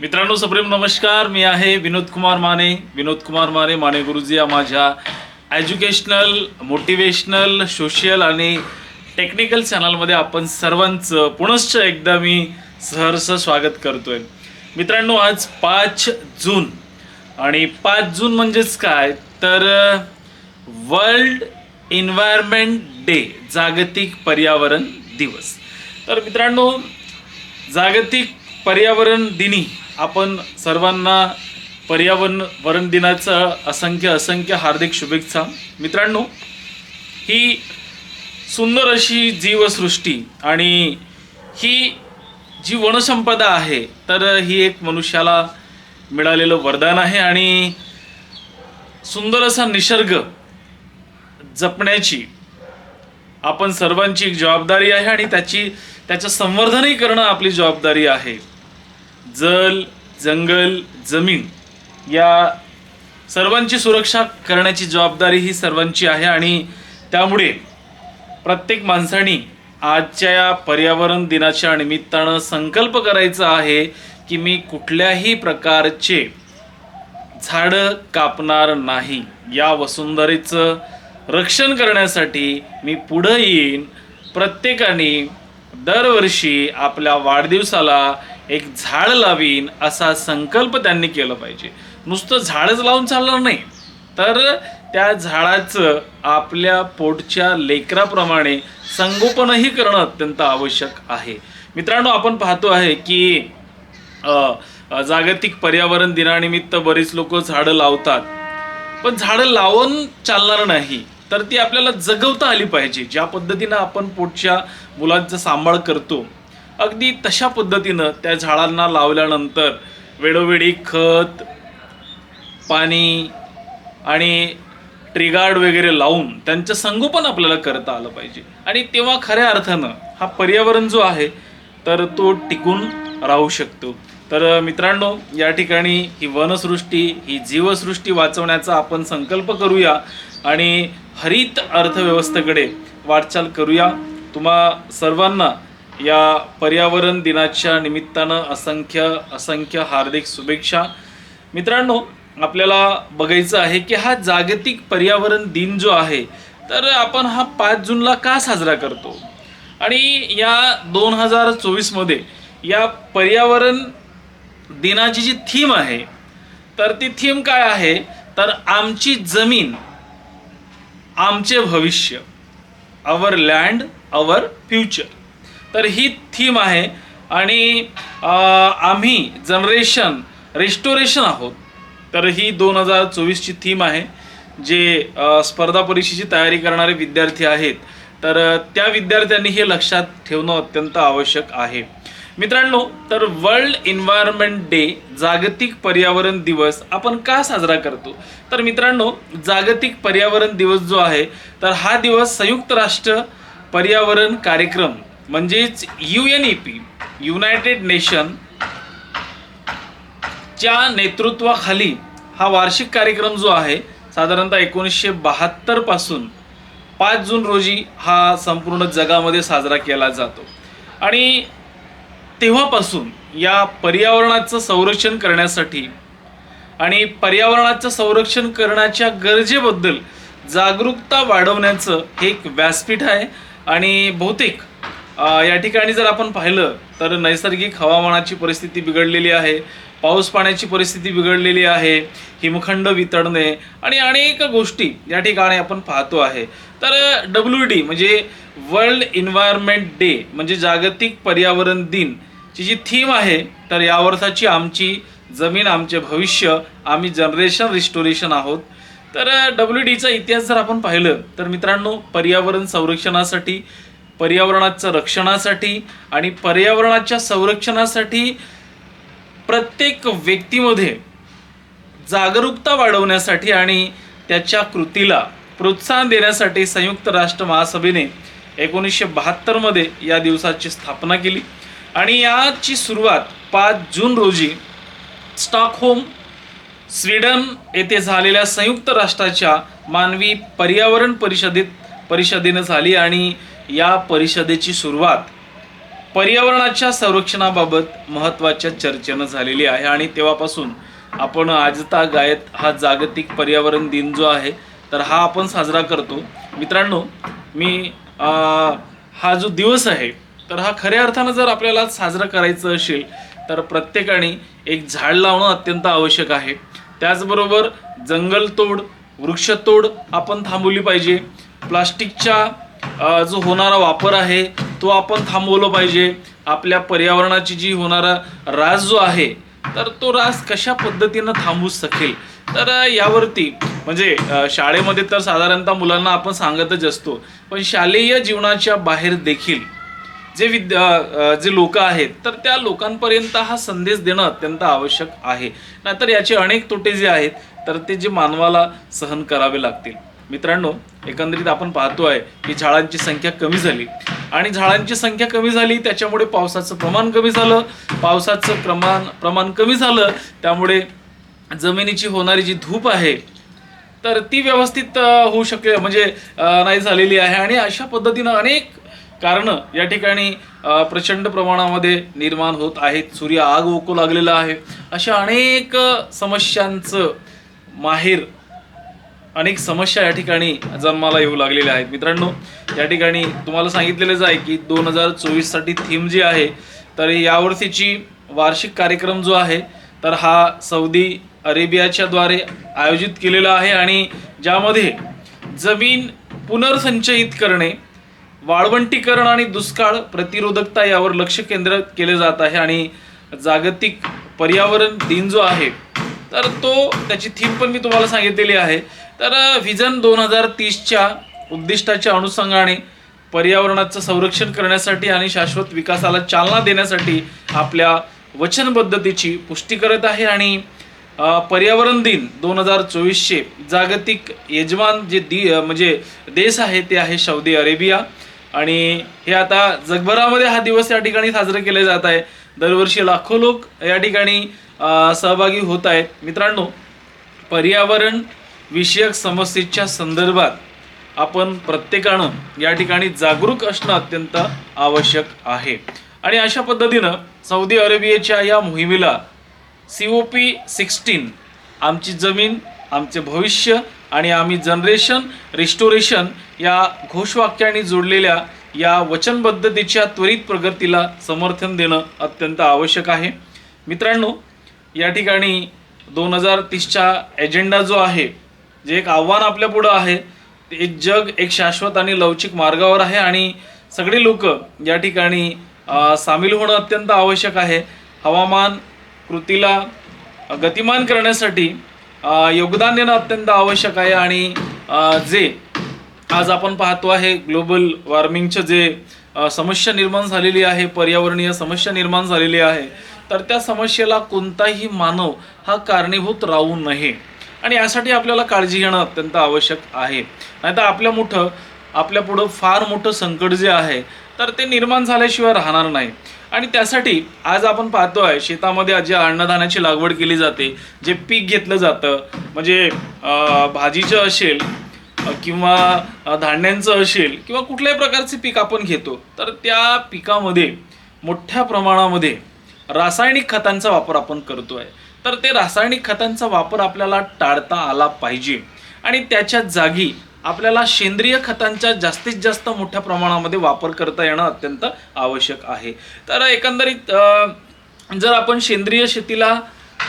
मित्रांनो सप्रेम नमस्कार. मी आहे विनोद कुमार माने. विनोद कुमार माने माने गुरुजी या माझ्या एज्युकेशनल मोटिवेशनल सोशल आणि टेक्निकल चॅनलमध्ये आपण सर्वांचं पुनश्च एकदा मी सहर्ष स्वागत करतो आहे मित्रांनो आज पाच जून. आणि पाच जून म्हणजेच काय? तर वर्ल्ड एन्व्हायरमेंट डे जागतिक पर्यावरण दिवस. तर मित्रांनो जागतिक पर्यावरण दिनी आपण सर्वांना पर्यावरण वरण दिनाचं असंख्य असंख्य हार्दिक शुभेच्छा. मित्रांनो ही सुंदर अशी जीवसृष्टी आणि ही जी वनसंपदा आहे तर ही एक मनुष्याला मिळालेलं वरदान आहे आणि सुंदर असा निसर्ग जपण्याची आपण सर्वांची एक जबाबदारी आहे आणि त्याची त्याचं संवर्धनही करणं आपली जबाबदारी आहे. जल जंगल जमीन या सर्वांची सुरक्षा करण्याची जबाबदारी ही सर्वांची आहे आणि त्यामुळे प्रत्येक माणसाने आजच्या या पर्यावरण दिनाच्या निमित्तानं संकल्प करायचा आहे की मी कुठल्याही प्रकारचे झाडं कापणार नाही. या वसुंधरेचं रक्षण करण्यासाठी मी पुढं येईन. प्रत्येकाने दरवर्षी आपल्या वाढदिवसाला एक झाड लावीन असा संकल्प त्यांनी केलं पाहिजे. नुसतं झाडच लावून चालणार नाही. तर त्या झाडाचं आपल्या पोटच्या लेकराप्रमाणे संगोपनही करणं अत्यंत आवश्यक आहे. मित्रांनो आपण पाहतो आहे की जागतिक पर्यावरण दिनानिमित्त बरीच लोक झाडं लावतात. पण झाडं लावून चालणार नाही तर ती आपल्याला जगवता आली पाहिजे. ज्या पद्धतीनं आपण पोटच्या मुलांचा सांभाळ करतो अगदी तशा पद्धतीनं त्या झाडांना लावल्यानंतर वेळोवेळी खत पाणी आणि ट्रिगार्ड वगैरे लावून त्यांचं संगोपन आपल्याला करता आलं पाहिजे. आणि तेव्हा खऱ्या अर्थानं हा पर्यावरण जो आहे तर तो टिकून राहू शकतो. तर मित्रांनो या ठिकाणी ही वनसृष्टी ही जीवसृष्टी वाचवण्याचा आपण संकल्प करूया आणि हरित अर्थव्यवस्थेकडे वाटचाल करूया. तुम्हा सर्वांना या पर्यावरण दिनाच्या निमित्तानं असंख्य असंख्य हार्दिक शुभेच्छा. मित्रांनो आपल्याला बघायचं आहे की हा जागतिक पर्यावरण दिन जो आहे तर आपण हा पाच जूनला का साजरा करतो? आणि या दोन हजार चोवीसमध्ये या पर्यावरण दिनाची जी थीम आहे तर ती थीम काय आहे? तर आमची जमीन आमचे भविष्य अवर लँड अवर फ्युचर तर ही थीम आहे. आणि आम्ही जनरेशन रेस्टोरेशन आहोत. तर ही दोन हजार चोवीसची थीम आहे जे स्पर्धा परीक्षेची तयारी करणारे विद्यार्थी आहेत. तर त्या विद्यार्थ्यांनी हे लक्षात ठेवणं अत्यंत आवश्यक आहे. मित्रांनो तर वर्ल्ड एन्व्हायरमेंट डे जागतिक पर्यावरण दिवस आपण का साजरा करतो? तर मित्रांनो जागतिक पर्यावरण दिवस जो आहे तर हा दिवस संयुक्त राष्ट्र पर्यावरण कार्यक्रम म्हणजेच U N E P United Nation च्या नेतृत्वाखाली हा वार्षिक कार्यक्रम जो आहे साधारणतः एकोणीसशे बहात्तरपासून पाच जून रोजी हा संपूर्ण जगामध्ये साजरा केला जातो. आणि तेव्हापासून या पर्यावरणाचं संरक्षण करण्यासाठी आणि पर्यावरणाचं संरक्षण करण्याच्या गरजेबद्दल जागरूकता वाढवण्याचं हे एक व्यासपीठ आहे. आणि बहुतेक या ठिकाणी जर आपण पाहिलं तर नैसर्गिक हवामानाची परिस्थिती बिघडलेली आहे पाऊस पाण्याची परिस्थिती बिघडलेली आहे हिमखंड वितळणे आणि अनेक गोष्टी या ठिकाणी आपण पाहतो आहे. तर डब्ल्यू डी म्हणजे वर्ल्ड इन्व्हायरमेंट डे म्हणजे जागतिक पर्यावरण दिन ची जी थीम आहे तर या वर्षाची आमची जमीन आमचे भविष्य आम्ही जनरेशन रिस्टोरेशन आहोत. तर डब्ल्यू डीचा इतिहास जर आपण पाहिलं तर मित्रांनो पर्यावरण संरक्षणासाठी पर्यावरणाचं रक्षणासाठी आणि पर्यावरणाच्या संरक्षणासाठी प्रत्येक व्यक्तीमध्ये जागरूकता वाढवण्यासाठी आणि त्याच्या कृतीला प्रोत्साहन देण्यासाठी संयुक्त राष्ट्र महासभेने एकोणीसशे बहात्तरमध्ये या दिवसाची स्थापना केली. आणि याची सुरुवात पाच जून रोजी स्टॉकहोम स्वीडन येथे झालेल्या संयुक्त राष्ट्राच्या मानवी पर्यावरण परिषदेत परिषदेनं झाली आणि या परिषदेची सुरुवात पर्यावरणाच्या संरक्षणाबाबत महत्त्वाच्या चर्चेनं झालेली आहे. आणि तेव्हापासून आपण आजता गायत हा जागतिक पर्यावरण दिन जो आहे तर हा आपण साजरा करतो. मित्रांनो मी आ, हा जो दिवस आहे तर हा खऱ्या अर्थानं जर आपल्याला साजरा करायचं असेल तर प्रत्येकाने एक झाड लावणं अत्यंत आवश्यक आहे. त्याचबरोबर जंगलतोड वृक्षतोड आपण थांबवली पाहिजे. प्लास्टिकच्या जो होणारा वापर आहे तो आपण थांबवलं पाहिजे. आपल्या पर्यावरणाची जी होणारा रास जो आहे तर तो रास कशा पद्धतीनं थांबू शकेल? तर यावरती म्हणजे शाळेमध्ये तर साधारणतः मुलांना आपण सांगतच असतो पण शालेय जीवनाच्या बाहेर देखील जे विद्या जे लोक आहेत तर त्या लोकांपर्यंत हा संदेश देणं अत्यंत आवश्यक आहे. नाहीतर याचे अनेक तोटे जे आहेत तर ते जे मानवाला सहन करावे लागतील. मित्रांनो एकंदरीत आपण पाहतो आहे की झाडांची संख्या कमी झाली. आणि झाडांची संख्या कमी झाली त्याच्यामुळे पावसाचं प्रमाण कमी झालं. पावसाचं प्रमाण प्रमाण कमी झालं त्यामुळे जमिनीची होणारी जी धूप आहे तर ती व्यवस्थित होऊ शके म्हणजे नाही झालेली आहे. आणि अशा पद्धतीनं अनेक कारणं या ठिकाणी प्रचंड प्रमाणामध्ये निर्माण होत आहेत. सूर्य आग ओकू लागलेला आहे. अशा अनेक समस्यांचं माहेर अनेक समस्या या ठिकाणी जन्माला येऊ लागलेल्या आहेत. मित्रांनो या ठिकाणी तुम्हाला सांगितलेलंच आहे की दोन हजार चोवीससाठी थीम जी आहे तर यावर्षीची वार्षिक कार्यक्रम जो आहे तर हा सौदी अरेबियाच्या द्वारे आयोजित केलेला आहे आणि ज्यामध्ये जमीन पुनर्संचयित करणे वाळवंटीकरण आणि दुष्काळ प्रतिरोधकता यावर लक्ष केंद्रित केले जात आहे आणि जागतिक पर्यावरण दिन जो आहे तर तो त्याची थीम पण मी तुम्हाला सांगितलेली आहे. तर व्हिजन दोन हजार तीसच्या उद्दिष्टाच्या अनुषंगाने पर्यावरणाचं संरक्षण करण्यासाठी आणि शाश्वत विकासाला चालना देण्यासाठी आपल्या वचनबद्धतेची पुष्टी करत आहे आणि पर्यावरण दिन दोन हजार चोवीसशे जागतिक यजमान जे दि म्हणजे देश आहे ते आहे सौदी अरेबिया. आणि हे आता जगभरामध्ये हा दिवस या ठिकाणी साजरे केले जात आहे. दरवर्षी लाखो लोक या ठिकाणी सहभागी होत आहेत. मित्रांनो पर्यावरण विषयक समस्येच्या संदर्भात आपण प्रत्येकानं या ठिकाणी जागरूक असणं अत्यंत आवश्यक आहे. आणि अशा पद्धतीनं सौदी अरेबियाच्या या मोहिमेला सी ओ पी सिक्स्टीन आमची जमीन आमचे भविष्य आणि आम्ही जनरेशन रिस्टोरेशन या घोषवाक्याने जोडलेल्या या वचनबद्धतेच्या त्वरित प्रगतीला समर्थन देणं अत्यंत आवश्यक आहे. मित्रांनो या ठिकाणी दोन हजार तीसचा एजेंडा जो आहे जे एक आव्हान आपल्या पुढं आहे ते एक जग एक शाश्वत आणि लवचिक मार्गावर आहे आणि सगळे लोक या ठिकाणी सामील होणं अत्यंत आवश्यक आहे. हवामान कृतीला गतिमान करण्यासाठी योगदान देणं अत्यंत आवश्यक आहे आणि जे आज आपण पाहतो आहे ग्लोबल वॉर्मिंगचं जे समस्या निर्माण झालेली आहे पर्यावरणीय समस्या निर्माण झालेली आहे तर त्या समस्येला कोणताही मानव हा कारणीभूत राहू नये. आणि यासाठी आपल्याला काळजी घेणं अत्यंत आवश्यक आहे. नाहीतर आपल्या मोठं आपल्या पुढं फार मोठं संकट जे आहे तर ते निर्माण झाल्याशिवाय राहणार नाही. आणि त्यासाठी आज आपण पाहतो आहे शेतामध्ये जे अन्नधान्याची लागवड केली जाते जे पीक घेतलं जातं म्हणजे भाजीचं असेल किंवा धान्यांचं असेल किंवा कुठल्याही प्रकारचे पीक आपण घेतो तर त्या पिकामध्ये मोठ्या प्रमाणामध्ये रासायनिक खतांचा वापर आपण करतो आहे तर ते रासायनिक खतांचा वापर आपल्याला टाळता आला पाहिजे. आणि त्याच्या जागी आपल्याला सेंद्रिय खतांचा जास्तीत जास्त मोठ्या प्रमाणामध्ये वापर करता येणं अत्यंत आवश्यक आहे. तर एकंदरीत जर आपण सेंद्रिय शेतीला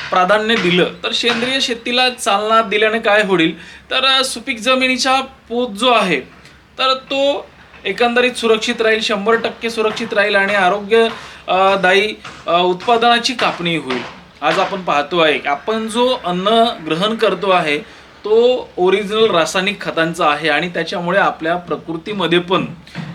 प्राधान्य दिलं तर सेंद्रिय शेतीला चालना दिल्याने काय होईल? तर सुपीक जमिनीचा पोत जो आहे तर तो एकंदरीत सुरक्षित राहील शंभर टक्के सुरक्षित राहील आणि आरोग्यदायी उत्पादनाची कापणी होईल. आज आपण पाहतो आहे आपण जो अन्न ग्रहण करतो आहे तो ओरिजिनल रासायनिक खतांचा आहे आणि त्याच्यामुळे आपल्या प्रकृतीमध्ये पण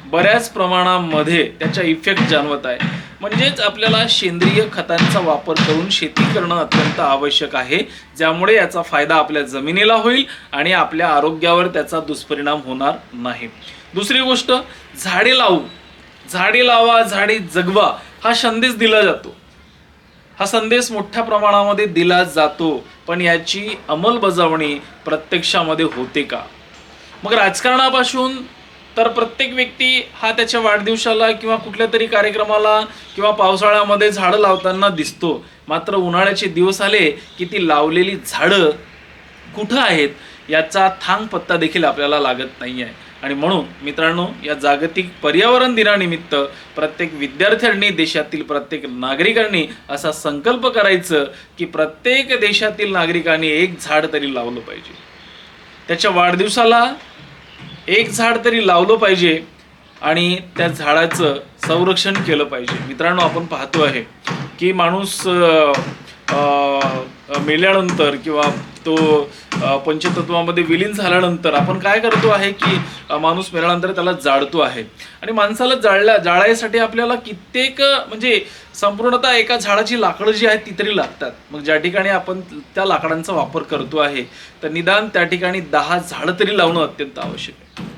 बऱ्याच प्रमाणामध्ये त्याचा इफेक्ट जाणवत आहे. म्हणजेच आपल्याला सेंद्रिय खतांचा वापर करून शेती करणं अत्यंत आवश्यक आहे ज्यामुळे याचा फायदा आपल्या जमिनीला होईल आणि आपल्या आरोग्यावर त्याचा दुष्परिणाम होणार नाही. दुसरी गोष्ट झाडे लावू. झाडे लावा झाडे जगवा हा संदेश दिला जातो. हा संदेश मोठ्या प्रमाणामध्ये दिला जातो पण याची अंमलबजावणी प्रत्यक्षामध्ये होते का? मग राजकारणापासून तर प्रत्येक व्यक्ती हा त्याच्या वाढदिवसाला किंवा कुठल्या तरी कार्यक्रमाला किंवा पावसाळ्यामध्ये झाडं लावताना दिसतो. मात्र उन्हाळ्याचे दिवस आले की ती लावलेली झाडं कुठं आहेत याचा थांग पत्ता देखील आपल्याला लागत नाही आहे आणि म्हणून मित्रांनो या जागतिक पर्यावरण दिनानिमित्त प्रत्येक विद्यार्थ्यांनी देशातील प्रत्येक नागरिकांनी असा संकल्प करायचं की प्रत्येक देशातील नागरिकांनी एक झाड तरी लावलं पाहिजे. त्याच्या वाढदिवसाला एक झाड तरी लावलं पाहिजे आणि त्या झाडाचं संरक्षण केलं पाहिजे. मित्रांनो आपण पाहतो आहे की माणूस मेल्यानंतर किंवा तो पंचतत्वामध्ये विलीन झाल्यानंतर आपण काय करतो आहे की माणूस मेल्यानंतर त्याला जाळतो आहे. आणि माणसाला जाळल्या जाळायसाठी आपल्याला कित्येक म्हणजे संपूर्णतः एका झाडाची लाकडं जी आहेत ती तरी लागतात. मग ज्या ठिकाणी आपण त्या लाकडांचा वापर करतो आहे तर निदान त्या ठिकाणी दहा झाडं तरी लावणं अत्यंत आवश्यक आहे.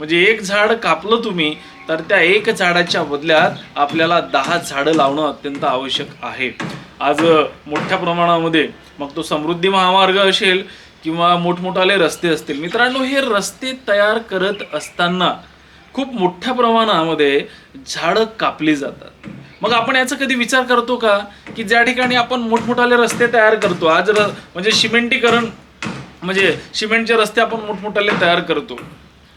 म्हणजे एक झाड कापलं तुम्ही तर त्या एक झाडाच्या बदल्यात आपल्याला दहा झाडं लावणं अत्यंत आवश्यक आहे. आज मोठ्या प्रमाणामध्ये मग तो समृद्धी महामार्ग असेल किंवा मोठमोठाले रस्ते असतील. मित्रांनो हे रस्ते तयार करत असताना खूप मोठ्या प्रमाणामध्ये झाडं कापली जातात. मग आपण याचा कधी विचार करतो का? की ज्या ठिकाणी आपण मोठमोठाले रस्ते तयार करतो आज र म्हणजे सिमेंटीकरण म्हणजे सिमेंटचे रस्ते आपण मोठमोठाले तयार करतो.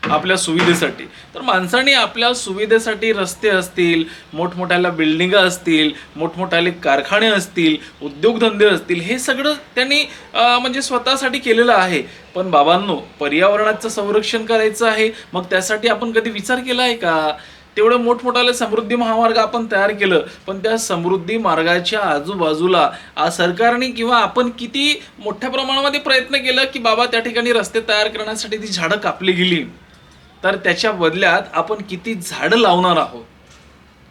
आपल्या सुविधेसाठी. तर माणसाने आपल्या सुविधेसाठी रस्ते असतील मोठमोठ्याला बिल्डिंगा असतील मोठमोठ्याले कारखाने असतील उद्योगधंदे असतील हे सगळं त्यांनी म्हणजे स्वतःसाठी केलेलं आहे. पण बाबांनो पर्यावरणाचं संरक्षण करायचं आहे. मग त्यासाठी आपण कधी विचार केला आहे का? तेवढं मोठमोठाले समृद्धी महामार्ग आपण तयार केलं पण त्या समृद्धी मार्गाच्या आजूबाजूला आज सरकारने किंवा आपण किती मोठ्या प्रमाणामध्ये प्रयत्न केला की बाबा त्या ठिकाणी रस्ते तयार करण्यासाठी ती झाडं कापली गेली? तर त्याच्या बदल्यात आपण किती झाडं लावणार आहोत?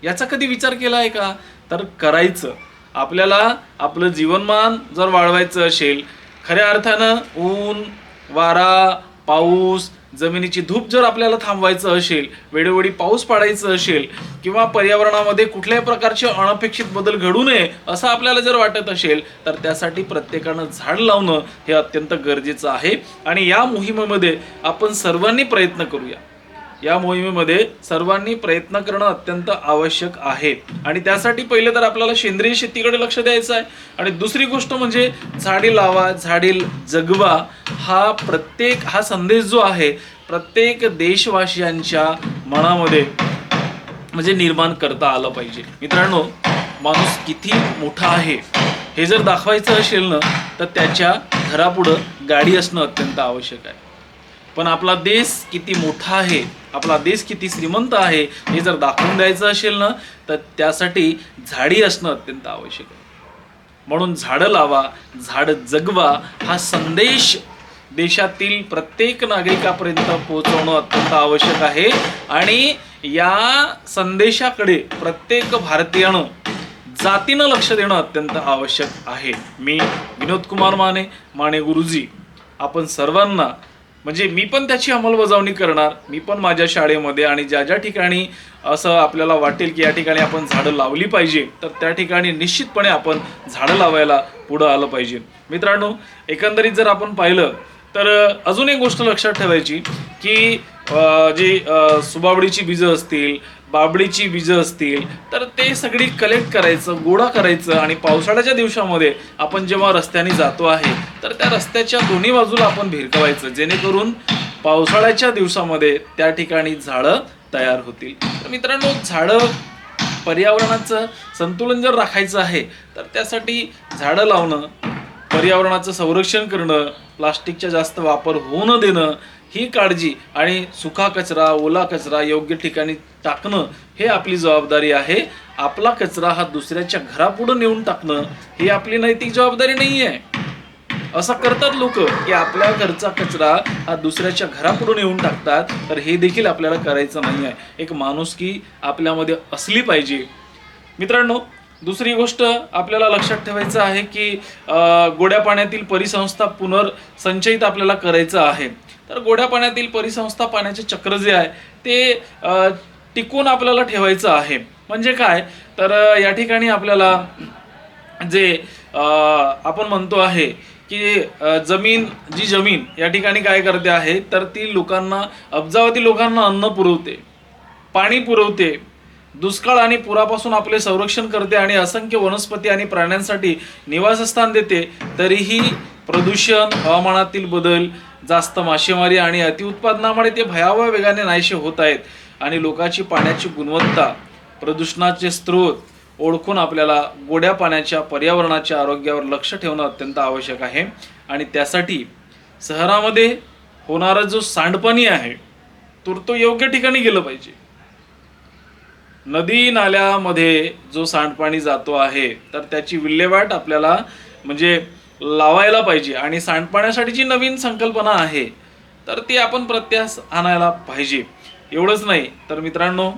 याचा कधी विचार केला आहे का? तर करायचं. आपल्याला आपलं जीवनमान जर वाढवायचं असेल खऱ्या अर्थानं ऊन वारा पाऊस जमिनीची धूप जर आपल्याला थांबवायचं असेल वेळोवेळी पाऊस पाडायचं असेल किंवा पर्यावरणामध्ये कुठल्याही प्रकारचे अनपेक्षित बदल घडू नये असं आपल्याला जर वाटत असेल तर त्यासाठी प्रत्येकानं झाड लावणं हे अत्यंत गरजेचं आहे. आणि या मोहिमेमध्ये आपण सर्वांनी प्रयत्न करूया. या मोहिमेमध्ये सर्वांनी प्रयत्न करणं अत्यंत आवश्यक आहे. आणि त्यासाठी पहिले तर आपल्याला सेंद्रिय शेतीकडे लक्ष द्यायचं आहे. आणि दुसरी गोष्ट म्हणजे झाडे लावा झाडे जगवा हा प्रत्येक हा संदेश जो आहे प्रत्येक देशवासियांच्या मनामध्ये म्हणजे निर्माण करता आलं पाहिजे. मित्रांनो माणूस किती मोठा आहे हे जर दाखवायचं असेल ना तर त्याच्या घरापुढं गाडी असणं अत्यंत आवश्यक आहे. पण आपला देश किती मोठा आहे आपला देश किती श्रीमंत आहे हे जर दाखवून द्यायचं असेल ना तर त्यासाठी झाडी असणं अत्यंत आवश्यक आहे. म्हणून झाडं लावा झाडं जगवा हा संदेश देशातील प्रत्येक नागरिकापर्यंत पोहोचवणं अत्यंत आवश्यक आहे. आणि या संदेशाकडे प्रत्येक भारतीयानं जातीनं लक्ष देणं अत्यंत आवश्यक आहे. मी विनोद कुमार माने माने गुरुजी. आपण सर्वांना म्हणजे मी पण त्याची अंमलबजावणी करणार मी पण माझ्या शाळेमध्ये आणि ज्या ज्या ठिकाणी असं आपल्याला वाटेल की या ठिकाणी आपण झाडं लावली पाहिजे तर त्या ठिकाणी निश्चितपणे आपण झाडं लावायला पुढं आलं पाहिजे. मित्रांनो एकंदरीत जर आपण पाहिलं तर अजून एक गोष्ट लक्षात ठेवायची की जी सुबावडीची बीजं असतील बाबडीची बीजं असतील तर ते सगळी कलेक्ट करायचं गोळा करायचं आणि पावसाळ्याच्या दिवसामध्ये आपण जेव्हा रस्त्याने जातो आहे तर त्या रस्त्याच्या दोन्ही बाजूला आपण भिरकवायचं जेणेकरून पावसाळ्याच्या दिवसामध्ये त्या ठिकाणी झाडं तयार होतील. तर मित्रांनो झाडं पर्यावरणाचं संतुलन जर राखायचं आहे तर त्यासाठी झाडं लावणं पर्यावरणाचं संरक्षण करणं प्लास्टिकचा जास्त वापर होऊ न देणं ही काळजी आणि सुका कचरा ओला कचरा योग्य ठिकाणी टाकणं हे आपली जबाबदारी आहे. आपला कचरा हा दुसऱ्याच्या घरापुढं नेऊन टाकणं ही आपली नैतिक जबाबदारी नाही आहे असं करतात लोक की आपल्या घरचा कचरा हा दुसऱ्याच्या घरापुढून येऊन टाकतात तर हे देखील आपल्याला करायचं नाही आहे एक माणुसकी आपल्यामध्ये असली पाहिजे. मित्रांनो दुसरी गोष्ट आपल्याला लक्षात ठेवायचं आहे की गोड्या पाण्यातील परिसंस्था पुनर्संचयित आपल्याला करायचं आहे. तर गोड्या पाण्यातील परिसंस्था पाण्याचे चक्र जे आहे ते टिकून आपल्याला ठेवायचं आहे. म्हणजे काय? तर या ठिकाणी आपल्याला जे आपण म्हणतो आहे की जमीन जी जमीन या ठिकाणी काय करते आहे तर ती लोकांना अब्जावती लोकांना अन्न पुरवते पाणी पुरवते दुष्काळ आणि पुरापासून आपले संरक्षण करते आणि असंख्य वनस्पती आणि प्राण्यांसाठी निवासस्थान देते तरीही प्रदूषण हवामानातील बदल जास्त मासेमारी आणि अतिउत्पादनामुळे ते भयावह वेगाने नाहीसे होत आहेत आणि लोकांची पाण्याची गुणवत्ता प्रदूषणाचे स्रोत ओळखून आपल्याला गोड्या पाण्याच्या पर्यावरणाच्या आरोग्यावर लक्ष ठेवणं अत्यंत आवश्यक आहे. आणि त्यासाठी शहरामध्ये होणारा जो सांडपाणी आहे तर तो योग्य ठिकाणी गेलं पाहिजे. नदी नाल्यामध्ये जो सांडपाणी जातो आहे तर त्याची विल्हेवाट आपल्याला म्हणजे लावायला पाहिजे आणि सांडपाण्यासाठी जी नवीन संकल्पना आहे तर ती आपण प्रत्यास आणायला पाहिजे. एवढंच नाही तर मित्रांनो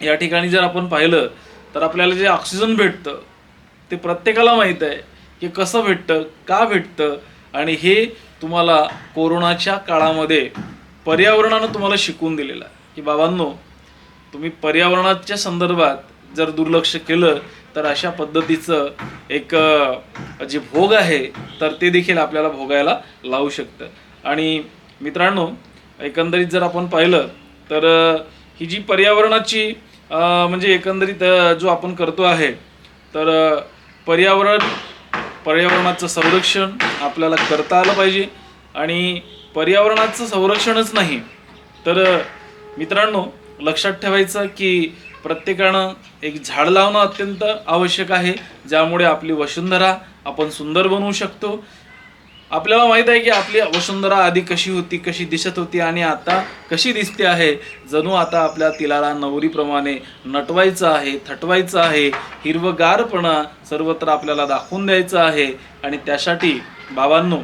या ठिकाणी जर आपण पाहिलं तर आपल्याला जे ऑक्सिजन भेटतं ते प्रत्येकाला माहीत आहे की कसं भेटतं का भेटतं आणि हे तुम्हाला कोरोनाच्या काळामध्ये पर्यावरणानं तुम्हाला शिकवून दिलेलं आहे. की बाबांनो तुम्ही पर्यावरणाच्या संदर्भात जर दुर्लक्ष केलं तर अशा पद्धतीचं एक जे भोग आहे तर ते देखील आपल्याला भोगायला लावू शकतं. आणि मित्रांनो एकंदरीत जर आपण पाहिलं तर ही जी पर्यावरणाची म्हणजे एकंदरीत जो आपण करतो आहे तर पर्यावरण पर्यावरणाचं संरक्षण आपल्याला करता आलं पाहिजे. आणि पर्यावरणाचं संरक्षणच नाही. तर मित्रांनो लक्षात ठेवायचं की प्रत्येकानं एक झाड लावणं अत्यंत आवश्यक आहे ज्यामुळे आपली वसुंधरा आपण सुंदर बनवू शकतो. आपल्याला माहीत आहे की आपली वसुंधरा आधी कशी होती कशी दिसत होती आणि आता कशी दिसते आहे? जणू आता आपल्या तिलाला नवरीप्रमाणे नटवायचं आहे थटवायचं आहे हिरवगारपणा सर्वत्र आपल्याला दाखवून द्यायचं आहे आणि त्यासाठी बाबांनो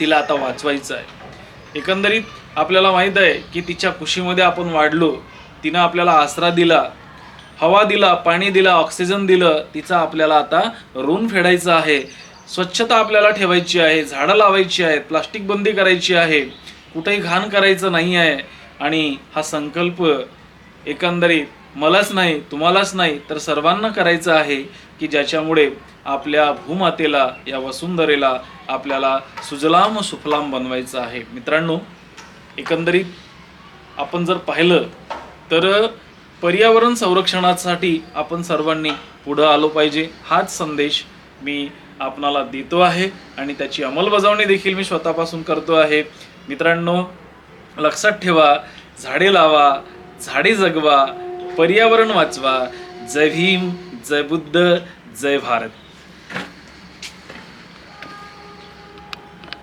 तिला आता वाचवायचं आहे. एकंदरीत आपल्याला माहीत आहे की तिच्या कुशीमध्ये आपण वाढलो तिनं आपल्याला आसरा दिला हवा दिला पाणी दिला ऑक्सिजन दिलं तिचा आपल्याला आता ऋण फेडायचं आहे. स्वच्छता आपल्याला ठेवायची आहे झाडं लावायची आहेत प्लास्टिक बंदी करायची आहे कुठेही घाण करायचं नाही आहे. आणि हा संकल्प एकंदरीत मलाच नाही तुम्हालाच नाही तर सर्वांना करायचं आहे की ज्याच्यामुळे आपल्या भूमातेला या वसुंधरेला आपल्याला सुजलाम सुफलाम बनवायचं आहे. मित्रांनो एकंदरीत आपण जर पाहिलं तर पर्यावरण संरक्षणासाठी आपण सर्वांनी पुढं आलो पाहिजे. हाच संदेश मी आपणाला देतो आहे आणि त्याची अंमलबजावणी देखील मी स्वतःपासून करतो आहे. मित्रांनो लक्षात ठेवा झाडे लावा झाडे जगवा पर्यावरण वाचवा. जय भीम जय बुद्ध जय भारत.